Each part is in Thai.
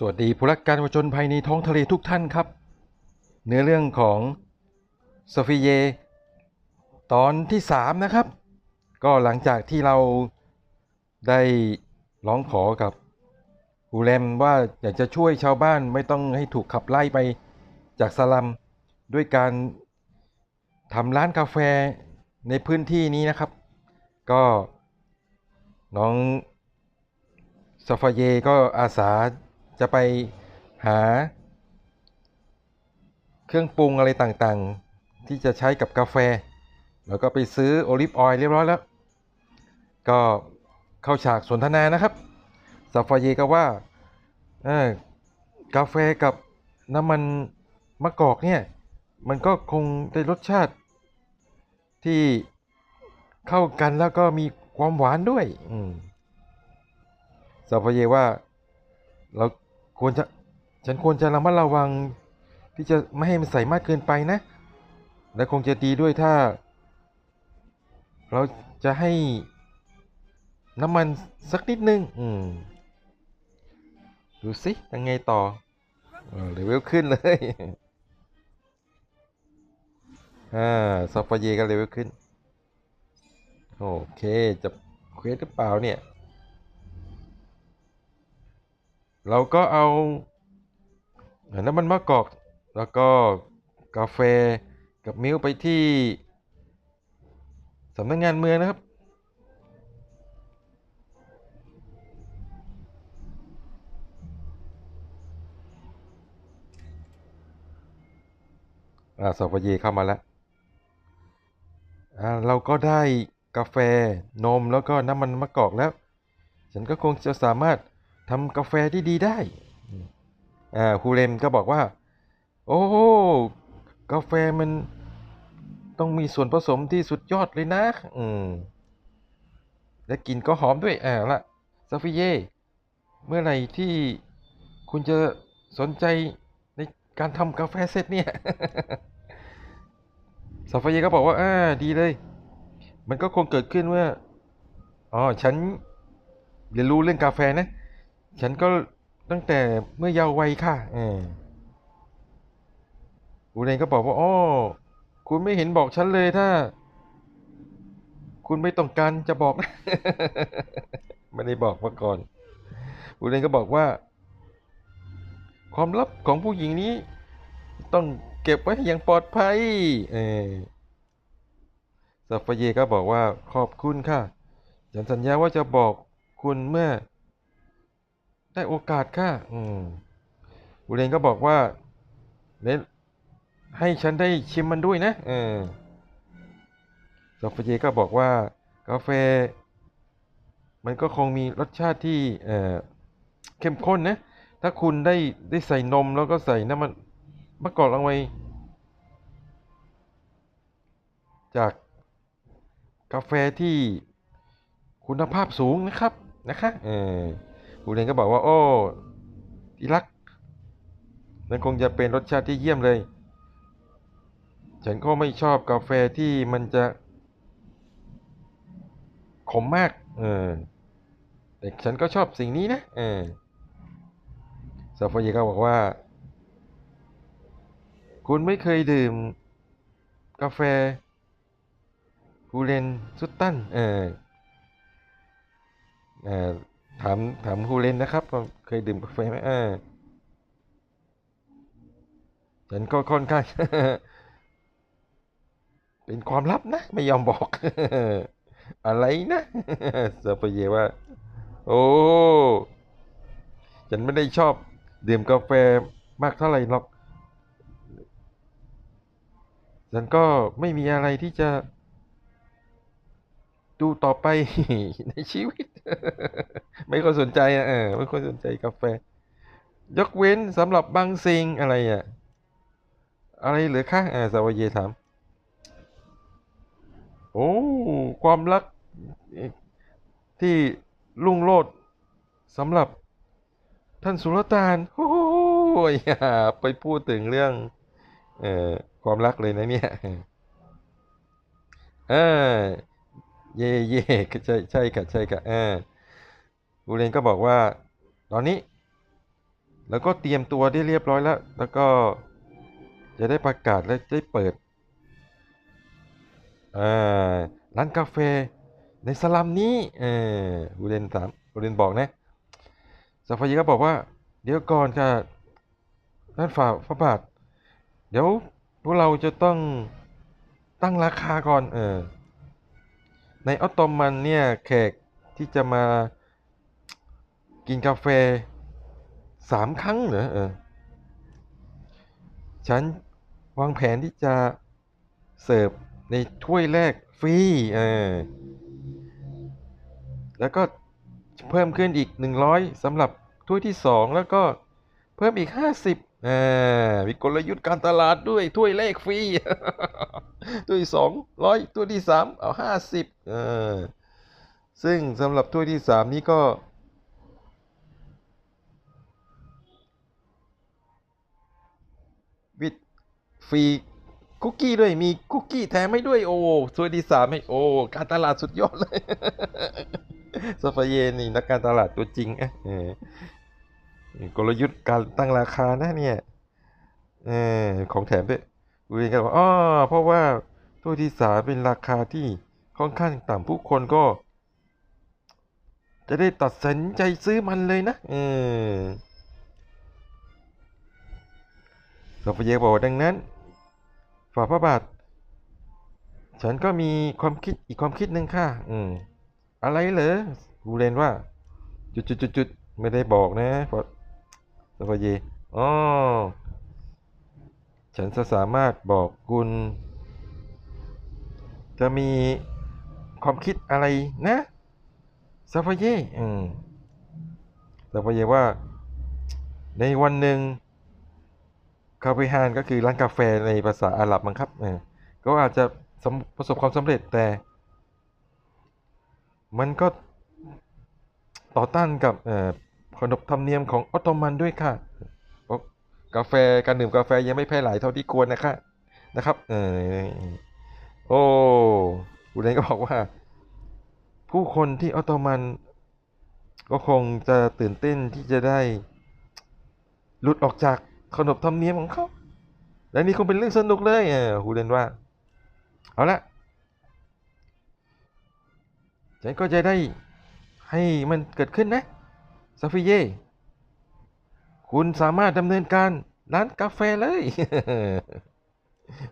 สวัสดีผู้รักการผจญภัยในท้องทะเลทุกท่านครับ เนื้อเรื่องของโซฟีเย ตอนที่ 3 นะครับ ก็หลังจากที่เราได้ร้องขอกับฮูเลมว่าอยากจะช่วยชาวบ้านไม่ต้องให้ถูกขับไล่ไปจากสลัมด้วยการทำร้านกาแฟในพื้นที่นี้นะครับ ก็น้องซาฟาเยก็อาสา จะไปหา เครื่องปรุงอะไรต่างๆ ที่จะใช้กับกาแฟ แล้วก็ไปซื้อโอลิฟออยล์เรียบร้อยแล้ว ก็เข้าฉากสนทนานะครับซาฟาเยก็ว่าเออกาแฟกับน้ำมันมะกอกเนี่ย มันก็คงได้รสชาติที่เข้ากันแล้วก็มีความหวานด้วย อืมซาฟาเยว่าเรา ควรจะฉันควรจะระมัดระวัง ที่จะไม่ให้มันใส่มากเกินไปนะ และคงจะดีด้วยถ้า เราจะให้น้ำมันสักนิดนึง อืม ดูสิยังไงต่อเอเลเวลขึ้นเลย อ่าซอฟต์เยก็เลเวลขึ้น โอเค จะเควสหรือเปล่าเนี่ย เราก็เอาน้ำมันมะกอก แล้วก็กาแฟกับมิลค์ไปที่สำนักงานเมืองนะครับ อ่าซอฟเยเข้ามาแล้ว อ่า เราก็ได้กาแฟนมแล้วก็น้ำมันมะกอกแล้ว ฉันก็คงจะสามารถ ทำกาแฟที่ดีได้อ่าฮูเลมก็บอกว่า โอ้โหกาแฟมันต้องมีส่วนผสมที่สุดยอดเลยนะ อืม และกลิ่นก็หอมด้วยอ่าละซาฟิเย่เมื่อไหร่ที่คุณจะสนใจในการทำกาแฟเสร็จเนี่ยซาฟาเยก็บอกว่าอ่าดีเลย มันก็คงเกิดขึ้นเมื่ออ๋อฉันเรียนรู้เรื่องกาแฟนะ ฉันก็ตั้งแต่เมื่อเยาว์วัยค่ะเอออูเรนก็บอกว่าอ๋อคุณไม่เห็นบอกฉันเลยถ้า คุณไม่ต้องการจะบอกนะไม่ได้บอกมาก่อนอูเรนก็บอกว่า ความลับของผู้หญิงนี้ ต้องเก็บไว้อย่างปลอดภัย เออซาฟาเยก็บอกว่าขอบคุณค่ะ ฉันสัญญาว่าจะบอกคุณเมื่อ ได้โอกาสค่ะอืมอูเรนก็บอกว่าเนให้ฉันได้ชิมมันด้วยนะเออซาฟาเยก็บอกว่ากาแฟ มันก็คงมีรสชาติที่เอ่อเข้มข้นนะ ถ้าคุณได้ได้ใส่นมแล้วก็ใส่น้ำมันมะกอกลงไปจากกาแฟที่คุณภาพสูงนะครับนะคะเออ คุณเองก็บอกว่า โอ้ที่รักนั่นคงจะเป็นรสชาติที่เยี่ยมเลย ฉันก็ไม่ชอบกาแฟที่มันจะ ขมมาก เออแต่ฉันก็ชอบสิ่งนี้นะเออซาฟาเยก็บอกว่า คุณไม่เคยดื่ม กาแฟฮูเลนซุตตันเออเออ ถามถามฮูเล่นนะครับเคยดื่มกาแฟไหมเออฉันก็ค่อนข้างเป็นความลับนะ ไม่ยอมบอก อะไรนะซาฟาเยว่า โอ้ฉันไม่ได้ชอบดื่มกาแฟมากเท่าไหร่หรอก ฉันก็ไม่มีอะไรที่จะ ดูต่อไปในชีวิต ไม่ค่อยสนใจอะเออไม่ค่อยสนใจกาแฟ ยกเว้นสำหรับบางสิ่งอะไรอะอะไรเหรือคะอ่าสาวเยถาม โอ้ ความรักที่ลุ่งโลดสำหรับท่านสุลต่านโอ้ยไปพูดถึงเรื่องเอ่อความรักเลยนะเนี่ย เออ เย่เย่ใช่ใช่ค่ะใช่ค่ะเออบูเรนก็บอกว่า ตอนนี้ แล้วก็เตรียมตัวได้เรียบร้อยแล้ว แล้วก็จะได้ประกาศและได้เปิดอ่าร้านกาแฟในสลัมนี้เออบูเรนถามบูเรนบอกนะซาฟายีก็บอกว่า เดี๋ยวก่อนค่ะท่านฝ่าพระบาท เดี๋ยวพวกเราจะต้องตั้งราคาก่อน เออ ในออตโตมันเนี่ยแขกที่จะมากินกาแฟสามครั้งเหรอเออฉันวางแผนที่จะเสิร์ฟในถ้วยแรกฟรีเออแล้วก็เพิ่มขึ้นอีก 100สำหรับถ้วยที่ 2 แล้วก็เพิ่มอีก 50 มีกลยุทธ์การตลาดด้วยถ้วยแรกฟรีถ้วยที่200ถ้วยที่3เอา50เออซึ่งสำหรับถ้วยที่3นี้ก็วิดฟรีคุกกี้ด้วยมีคุกกี้แถมให้ด้วยโอ้ถ้วยที่สามให้โอ้การตลาดสุดยอดเลยซาฟเยนี่นักการตลาดตัวจริงอะ กลยุทธ์การตั้งราคานะเนี่ยอของแถมด้วยกูเองก็บอกอ๋อเพราะว่าถ้วยที่สามเป็นราคาที่ค่อนข้างต่ำผู้คนก็ จะได้ตัดสินใจซื้อมันเลยนะเออซาฟเยบอกว่าดังนั้นฝ่าพระบาท ฉันก็มีความคิดอีกความคิดหนึ่งค่ะ อืม อะไรเหรอกูเรนว่า จุดจุดจุดจุดไม่ได้บอกนะ เพราะซาฟาเยอ๋อ ฉันจะสามารถบอกคุณ จะมีความคิดอะไรนะซาฟาเยอืมซาฟาเยว่า ในวันหนึ่งคาเฟฮานก็คือร้านกาแฟในภาษาอาหรับมั้งครับเออก็อาจจะประสบความสำเร็จแต่ มันก็ต่อต้านกับเอ่อ ขนบธรรมเนียมของออตโตมันด้วยค่ะกาแฟการดื่มกาแฟยังไม่แพร่หลายเท่าที่ควรนะคะนะครับ เออโอ้คุณเองก็บอกว่า ผู้คนที่ออตโตมันก็คงจะตื่นเต้นที่จะได้ หลุดออกจากขนบธรรมเนียมของเขา และนี่คงเป็นเรื่องสนุกเลยเออฮูเรนว่า เอาละฉันก็จะได้ให้มันเกิดขึ้นนะ ซาฟิเย่ คุณสามารถดำเนินการร้านกาแฟเลย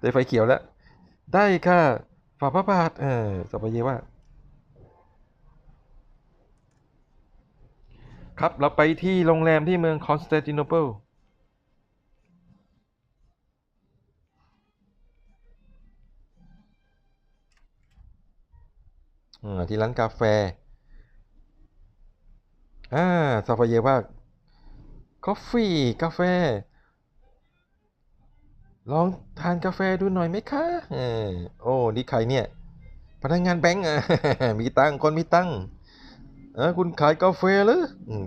ได้ไฟเขียวแล้ว ได้ค่ะฝ่าพระบาทเออซาฟิเย่ว่า ครับเราไปที่โรงแรมที่เมืองคอนสแตนติโนเปิลอ่าที่ร้านกาแฟ อ่าซาฟาเยว่ากาแฟกาแฟ ลองทานกาแฟดูหน่อยไหมคะอโอ้นี่ใครเนี่ย พนักงานแบงก์มีตังคนมีตังค์เออคุณขายกาแฟหรออืม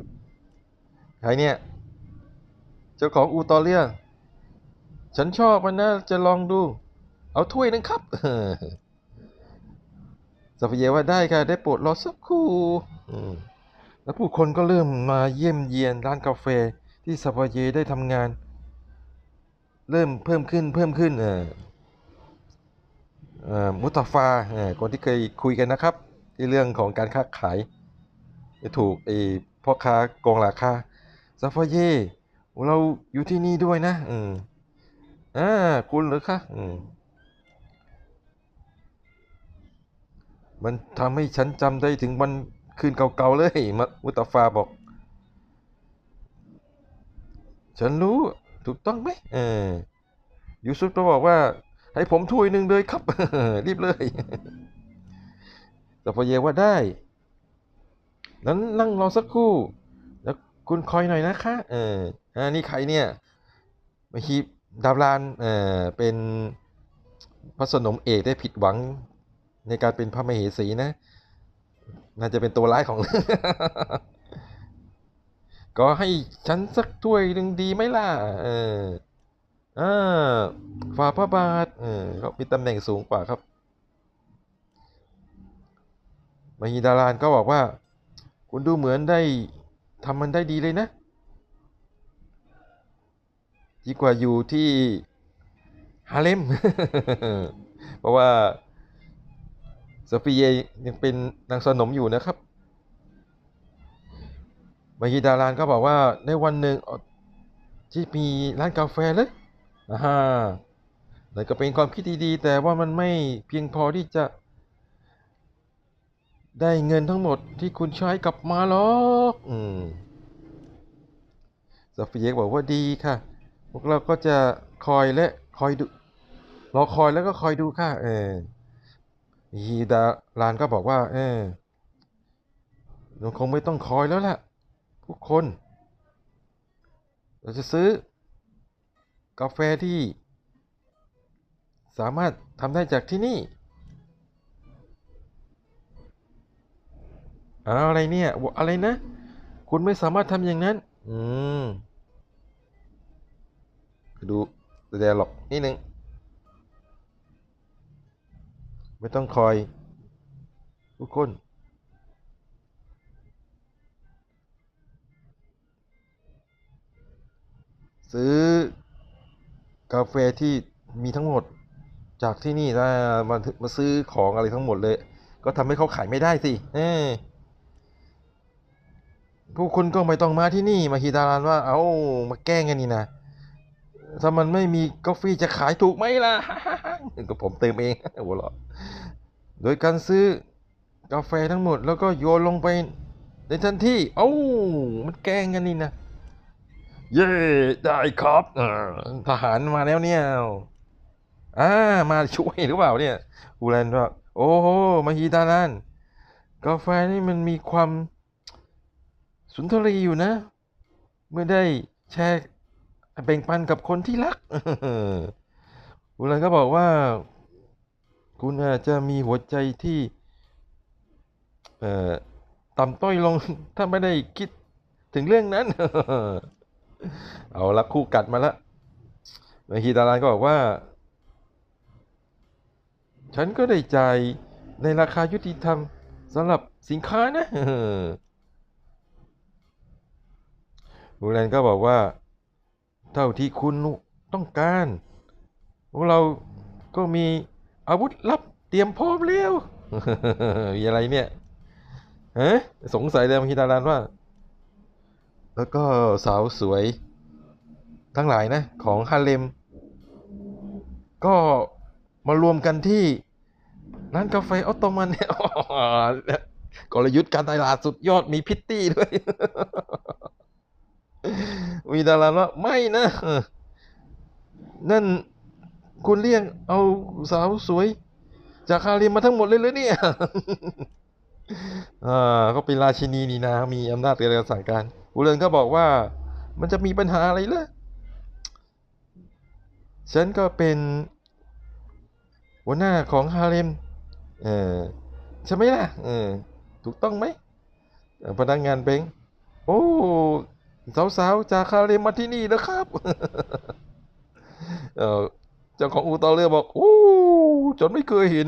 ใครเนี่ย เจ้าของอูตอเลีย ฉันชอบมันนะ จะลองดู เอาถ้วยหนึงครับซาฟาเยว่าได้ค่ะ ได้โปรดรอสักครู่ แล้วผู้คนก็เริ่มมาเยี่ยมเยียนร้านกาแฟที่ซาฟาเยได้ทำงาน เริ่มเพิ่มขึ้นเพิ่มขึ้นเออเอ่อมุตาฟาเออคนที่เคยคุยกันนะครับที่เรื่องของการค้าขายถูกไอ้พ่อค้าโกงราคาซาฟาเยเราอยู่ที่นี่ด้วยนะอืมอ่าคุณหรือคะอืมมันทำให้ฉันจำได้ถึงวัน คืนเก่าๆเลยมุตฟาบอก ฉันรู้ถูกต้องไหมเออยูซุฟก็บอกว่า ให้ผมถ้วยหนึ่งเลยครับ รีบเลยแต่พอเยว่าได้นั้นนั่งรอสักครู่ แล้วคุณคอยหน่อยนะคะเอออ่านี่ใครเนี่ยมาฮีดาวรานเออเป็นพระสนมเอกได้ผิดหวังในการเป็นพระมเหสีนะ น่าจะเป็นตัวร้ายของ ก็ให้ฉันสักถ้วยหนึ่งดีไหมล่ะ เอออ่าฝ่าพระบาท เออเขามีตำแหน่งสูงกว่าครับมหิดารานก็บอกว่า คุณดูเหมือนได้ทำมันได้ดีเลยนะ ดีกว่าอยู่ที่ฮาเลม เพราะว่า โซฟีเยยังเป็นนางสนมอยู่นะครับมาฮิดารานก็บอกว่าในวันหนึ่งที่มีร้านกาแฟเลยอ่าฮะนั่นก็เป็นความคิดดีๆแต่ว่ามันไม่เพียงพอที่จะ ได้เงินทั้งหมดที่คุณใช้กลับมาหรอกอืมซาฟิเยกบอกว่าดีค่ะ พวกเราก็จะคอยและคอยดูรอคอยแล้วก็คอยดูค่ะ เออ ฮีดารานก็บอกว่า เออเราคงไม่ต้องคอยแล้วล่ะทุกคน เราจะซื้อกาแฟที่ สามารถทำได้จากที่นี่เอาอะไรเนี่ยอกอะไรนะ คุณไม่สามารถทำอย่างนั้น อืม ดูแดร์หรอกนิดนึง ไม่ต้องคอยทุกคนซื้อกาแฟที่มีทั้งหมดจากที่นี่ถ้มามาซื้อของอะไรทั้งหมดเลย ก็ทำให้เขาขายไม่ได้สิเออผู้คุณก็ไม่ต้องมาที่นี่มาฮีดารานว่าเอามาแกล้งกันนี่นะ ถ้ามันไม่มีกาแฟจะขายถูกไหมล่ะก็ผมเติมเองหัวเราะโดยการซื้อกาแฟทั้งหมดแล้วก็โยนลงไปในทันทีเอ้ามันแกล้งกันนี่นะ เย้ได้ครับทหารมาแล้วเนี่ยอ่ามาช่วยหรือเปล่าเนี่ยอูแลนว่าโอ้โหมาฮีตานันกาแฟนี่มันมีความสุนทรีอยู่นะ เมื่อได้แชร์ แบ่งปันกับคนที่รักอูแลนก็บอกว่า คุณอาจจะมีหัวใจที่เอ่อต่ำต้อยลง ถ้าไม่ได้คิดถึงเรื่องนั้น เอาละคู่กัดมาล้วมาฮีตารานก็บอกว่า ฉันก็ได้จ่ายในราคายุติธรรมสำหรับสินค้านะบูแลนก็บอกว่า เท่าที่คุณต้องการพวกเราก็มีอาวุธลับเตรียมพร้อมแล้วมีอะไรเนี่ยฮะสงสัยเลยมาฮีตารานว่า แล้วก็สาวสวย ทั้งหลายนะ ของฮาเลม ก็มารวมกันที่ร้านกาแฟออตโตมันเนี่ยกลยุทธ์การตลาดสุดยอดมีพิตตี้ด้วย มีดาราว่าไม่นะนั่นคุณเรียกเอาสาวสวย จากฮาเลมมาทั้งหมดเลยเลยเนี่ยอ่าก็เป็นราชินีนี่นะ มีอำนาจในการสั่งการอุเลนก็บอกว่า มันจะมีปัญหาอะไรเหรอฉันก็เป็นหัวหน้าของฮาเลมเออใช่ไหมล่ะเออถูกต้องไหมพนักงานเบงโอ้ สาวๆจากฮาเลมมาที่นี่นะครับเจ้าของอูตอเรือบอกโอ้จนไม่เคยเห็น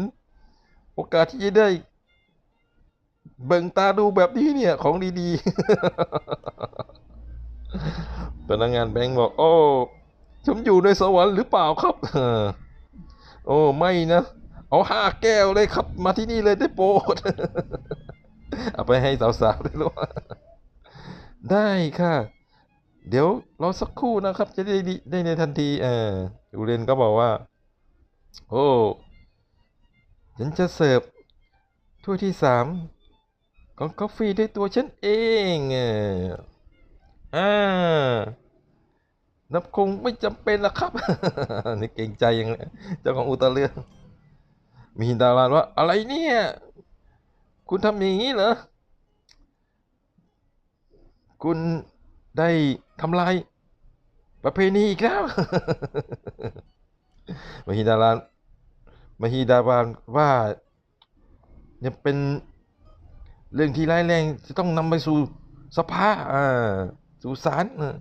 โอกาสที่จะได้ เบ่งตาดูแบบนี้เนี่ย ของดีๆพนักงานแบงค์บอกโอ้ผมอยู่ในสวรรค์หรือเปล่าครับโอ้ไม่นะเอาห้าแก้วเลยครับ มาที่นี่เลยได้โปรดเอาไปให้สาวๆได้รือว่า ได้ค่ะ เดี๋ยวรอสักครู่นะครับ จะได้ได้ในทันทีเอออูเรนก็บอกว่า โอ้ฉันจะเสิร์ฟถ้วยที่สามของกาแฟด้วยตัวฉันเองเอออ่านับคงไม่จำเป็นละครับนี่เก่งใจยังเลยเจ้าของอุตาเรือมีดารานว่าอะไรเนี่ย คุณทำอย่างนี้เหรอ คุณได้ทำลายประเพณีอีกแล้วมหิดารานมหิดารานว่าเนี่ยเป็นเรื่องที่ร้ายแรงจะต้องนำไปสู่สภาอ่าสู่ศาลเออ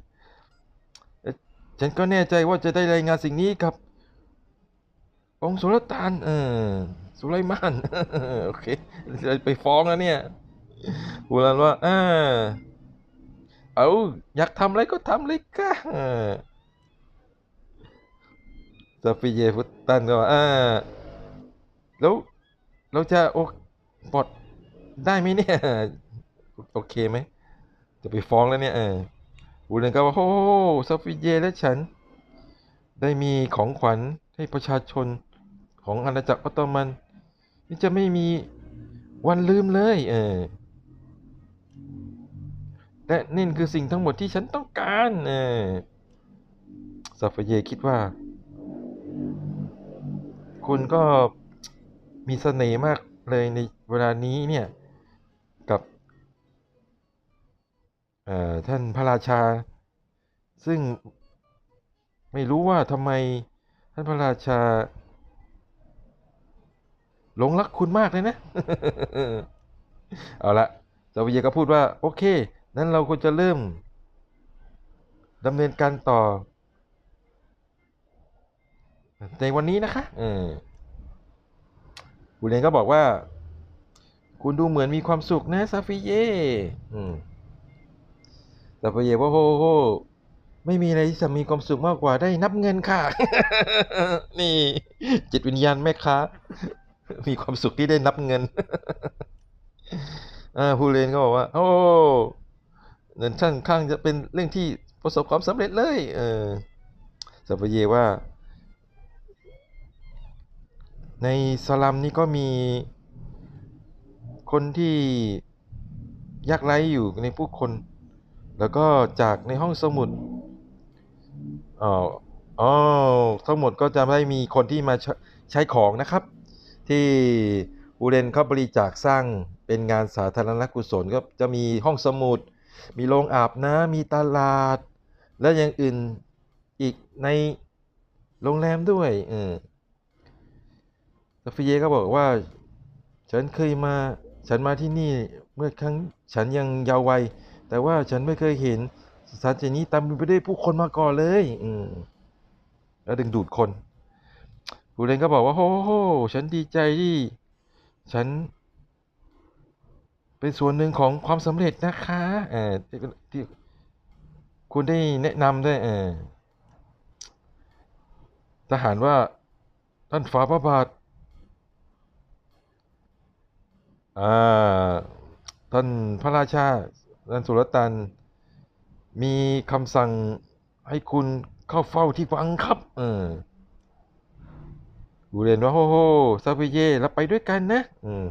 ฉันก็แน่ใจว่าจะได้รายงานสิ่งนี้กับ องค์สุลต่านเออสุไลมานโอเคจะไปฟ้องแล้วเนี่ยฮูรันว่าอ่า เอาอยากทำอะไรก็ทำเลยก็เออซาฟิเยฟุตตันก็อ่าแล้วเราจะโอปลดได้ไหมเนี่ย โอเคไหม จะไปฟ้องแล้วเนี่ยเอออูเรนก็ว่าโอ้ซาฟิเยและฉัน ได้มีของขวัญให้ประชาชนของอาณาจักรออตโตมัน นี่จะไม่มีวันลืมเลย เออ และนี่คือสิ่งทั้งหมดที่ฉันต้องการเออซาฟเยคิดว่า คุณก็มีเสน่ห์มากเลยในเวลานี้เนี่ย กับท่านพระราชา ซึ่งไม่รู้ว่าทำไมท่านพระราชาหลงรักคุณมากเลยนะ เอาละซาวิเยก็พูดว่า โอเค นั้นเราควรจะเริ่มดำเนินการต่อ ในวันนี้นะคะเออบูเรนก็บอกว่า คุณดูเหมือนมีความสุขนะซาฟิเย่ซาฟิเย่ว่าโฮโฮไม่มีอะไรที่จะมีความสุขมากกว่าได้นับเงินค่ะ นี่ จิตวิญญาณแม่ค้า มีความสุขที่ได้นับเงิน อ่าผู้เรียนก็บอกว่า โอ้ เงินช่างข้างจะเป็นเรื่องที่ประสบความสำเร็จเลย เออสัพเยว่า ในสลัมนี่ก็มีคนที่ยากไร้อยู่ในผู้คน แล้วก็จากในห้องสมุดอ๋ออ๋อทั้งหมดก็จะไม่มีคนที่มาใชใช้ของนะครับ ที่อูเรนเขาบริจาคสร้างเป็นงานสาธารณกุศลก็จะมีห้องสมุด มีโรงอาบน้ำมีตลาด และอย่างอื่นอีกในโรงแรมด้วยเออซาฟิเยก็บอกว่า ฉันเคยมาฉันมาที่นี่เมื่อครั้งฉันยังเยาว์วัย แต่ว่าฉันไม่เคยเห็นสถานที่นี้ต็มไปด้วยผู้คนมาก่อนเลย อืมแล้วดึงดูดคนผู้เล่นก็บอกว่าโอ้โหฉันดีใจที่ ฉัน เป็นส่วนหนึ่งของความสำเร็จนะคะเออที่คุณได้แนะนำด้วยเออทหารว่าท่านฟ้าพระบาทอ่าท่านพระราชาท่านสุลต่านมีคำสั่งให้คุณเข้าเฝ้าที่วังครับ เออบูเรียนว่าโฮโฮซาฟิเย่เราไปด้วยกันนะ อืม